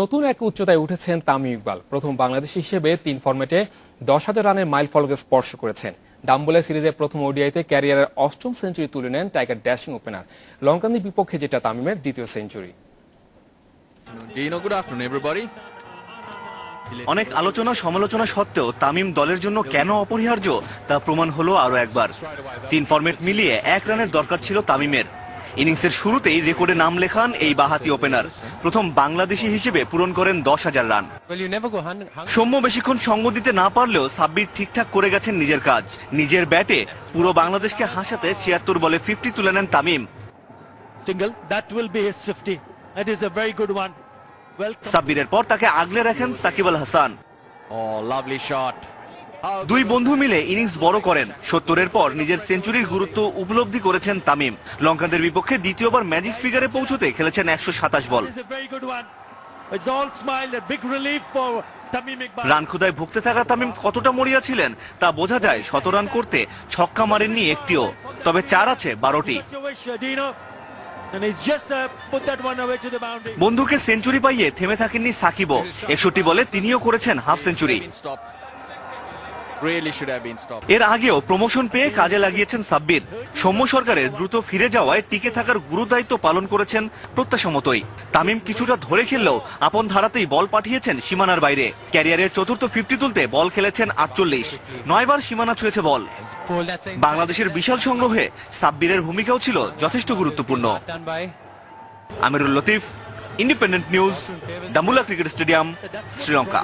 নতুন এক উচ্চতায় উঠেছেন তামিম ইকবাল। প্রথম বাংলাদেশি হিসেবে তিন ফরম্যাটে দশ হাজার রানের মাইল ফলকে স্পর্শ করেছেন। ডাম্বলে সিরিজের প্রথম ওডিআইতে ক্যারিয়ারের অষ্টম সেঞ্চুরি তুলে নেন টাইগার ড্যাশিং ওপেনার। লঙ্কানদের বিপক্ষে যেটা তামিমের দ্বিতীয় সেঞ্চুরি. অনেক আলোচনা সমালোচনা সত্ত্বেও তামিম দলের জন্য কেন অপরিহার্য তা প্রমাণ হলো আরও একবার। তিন ফরম্যাট মিলিয়ে এক রানের দরকার ছিল তামিমের। ইনিংসের শুরুতেই রেকর্ডে নাম লেখান এই বাহাতি ওপেনার প্রথম বাংলাদেশি হিসেবে পূরণ করেন দশ হাজার রান সৌম্য বেশিক্ষণ সঙ্গ দিতে না পারলেও সাব্বির ঠিকঠাক করে গেছেন নিজের কাজ নিজের ব্যাটে পুরো বাংলাদেশকে হাসাতে ছিয়াত্তর বলে ফিফটি তুলে নেন Tamim single. That will be his 50. That is a very good one. সাব্বিরের পর তাকে আগলে রাখেন Shakib Al Hasan Oh, lovely shot. দুই বন্ধু মিলে ইনিংস বড় করেন। সত্তরের পর নিজের সেঞ্চুরির গুরুত্ব উপলব্ধি করেছেন তামিম। লঙ্কানদের বিপক্ষে দ্বিতীয়বার ম্যাজিক ফিগারে পৌঁছতে খেলেছেন একশো সাতাশ বল. রান খুদায় ভুগতে থাকা তামিম কতটা মরিয়া ছিলেন তা বোঝা যায় শত রান করতে ছক্কা মারেননি একটিও। তবে চার আছে বারোটি। Uh. বন্ধুকে সেঞ্চুরি পাইয়ে থেমে থাকেননি সাকিবও। একষট্টি বলে তিনিও করেছেন হাফ সেঞ্চুরি। এর আগেও প্রমোশন পেয়ে কাজে লাগিয়েছেন সাব্বির। সৌম্য সরকারের দ্রুত ফিরে যাওয়ায় টিকে থাকার গুরুদায়িত্ব পালন করেছেন প্রত্যাশামতই তামিম কিছুটা ধরে খেললেও আপন ধারাতেই বল পাঠিয়েছেন সীমানার বাইরে। ক্যারিয়ারের চতুর্থ ফিফটি তুলতে বল খেলেছেন আটচল্লিশ। নয়বার সীমানা ছুঁয়েছে বল. বাংলাদেশের বিশাল সংগ্রহে সাব্বিরের ভূমিকাও ছিল যথেষ্ট গুরুত্বপূর্ণ। Amirul Latif independent news Dambulla cricket stadium, Sri Lanka.